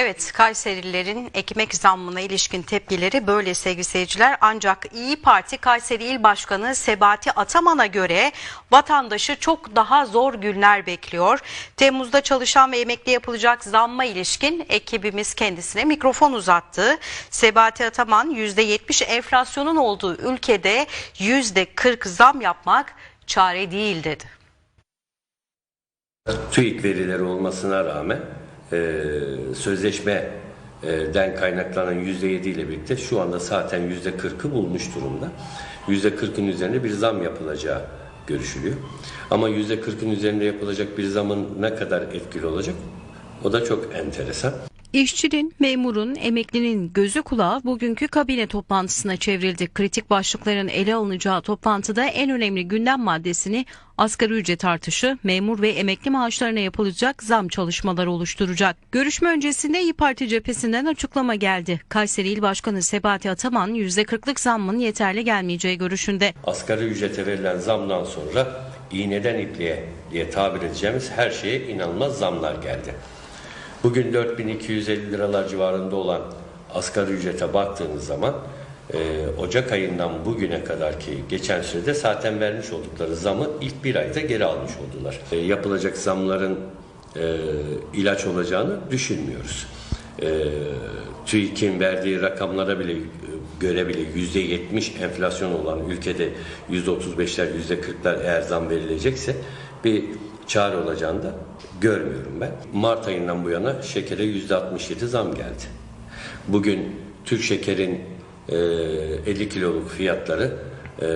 Evet, Kayserililerin ekmek zammına ilişkin tepkileri böyle sevgili seyirciler. Ancak İyi Parti Kayseri İl Başkanı Sebati Ataman'a göre vatandaşı çok daha zor günler bekliyor. Temmuz'da çalışan ve emekli yapılacak zamma ilişkin ekibimiz kendisine mikrofon uzattı. Sebati Ataman %70 enflasyonun olduğu ülkede %40 zam yapmak çare değil dedi. TÜİK verileri olmasına rağmen e, sözleşmeden kaynaklanan %7 ile birlikte şu anda zaten %40'ı bulmuş durumda. %40'ın üzerinde bir zam yapılacağı görüşülüyor. Ama %40'ın üzerinde yapılacak bir zamın ne kadar etkili olacak? O da çok enteresan. İşçinin, memurun, emeklinin gözü kulağı bugünkü kabine toplantısına çevrildi. Kritik başlıkların ele alınacağı toplantıda en önemli gündem maddesini asgari ücret artışı, memur ve emekli maaşlarına yapılacak zam çalışmaları oluşturacak. Görüşme öncesinde İyi Parti cephesinden açıklama geldi. Kayseri İl Başkanı Sebati Ataman %40'lık zammın yeterli gelmeyeceği görüşünde. Asgari ücrete verilen zamdan sonra iğneden ipliğe diye tabir edeceğimiz her şeye inanılmaz zamlar geldi. Bugün 4250 liralar civarında olan asgari ücrete baktığınız zaman e, Ocak ayından bugüne kadar ki geçen sürede zaten vermiş oldukları zamı ilk bir ayda geri almış oldular. E, yapılacak zamların e, ilaç olacağını düşünmüyoruz. E, TÜİK'in verdiği rakamlara bile göre bile yüzde yetmiş enflasyon olan ülkede yüzde otuz beşler yüzde kırklar eğer zam verilecekse bir çare olacağını da görmüyorum ben. Mart ayından bu yana şekere yüzde 67 zam geldi. Bugün Türk şekerin e, 50 kiloluk fiyatları e,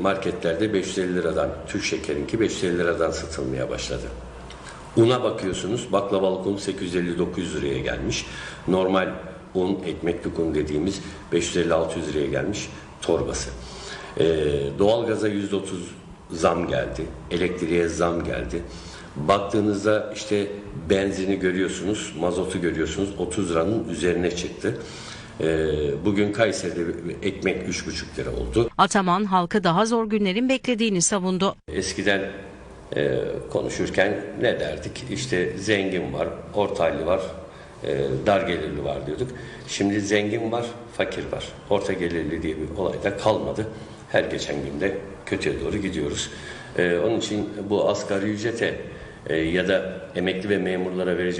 marketlerde 550 liradan, Türk şekerinki 550 liradan satılmaya başladı. Una bakıyorsunuz baklavalık un 850-900 liraya gelmiş. Normal un, ekmeklik un dediğimiz 550-600 liraya gelmiş torbası. Ee, doğalgaza %30 zam geldi. Elektriğe zam geldi. Baktığınızda işte benzini görüyorsunuz, mazotu görüyorsunuz 30 liranın üzerine çıktı. Ee, bugün Kayseri'de ekmek 3,5 lira oldu. Ataman halkı daha zor günlerin beklediğini savundu. Eskiden e, konuşurken ne derdik? İşte zengin var, ortaylı var, dar gelirli var diyorduk. Şimdi zengin var, fakir var. Orta gelirli diye bir olay da kalmadı. Her geçen günde kötüye doğru gidiyoruz. E, onun için bu asgari ücrete e, ya da emekli ve memurlara verecek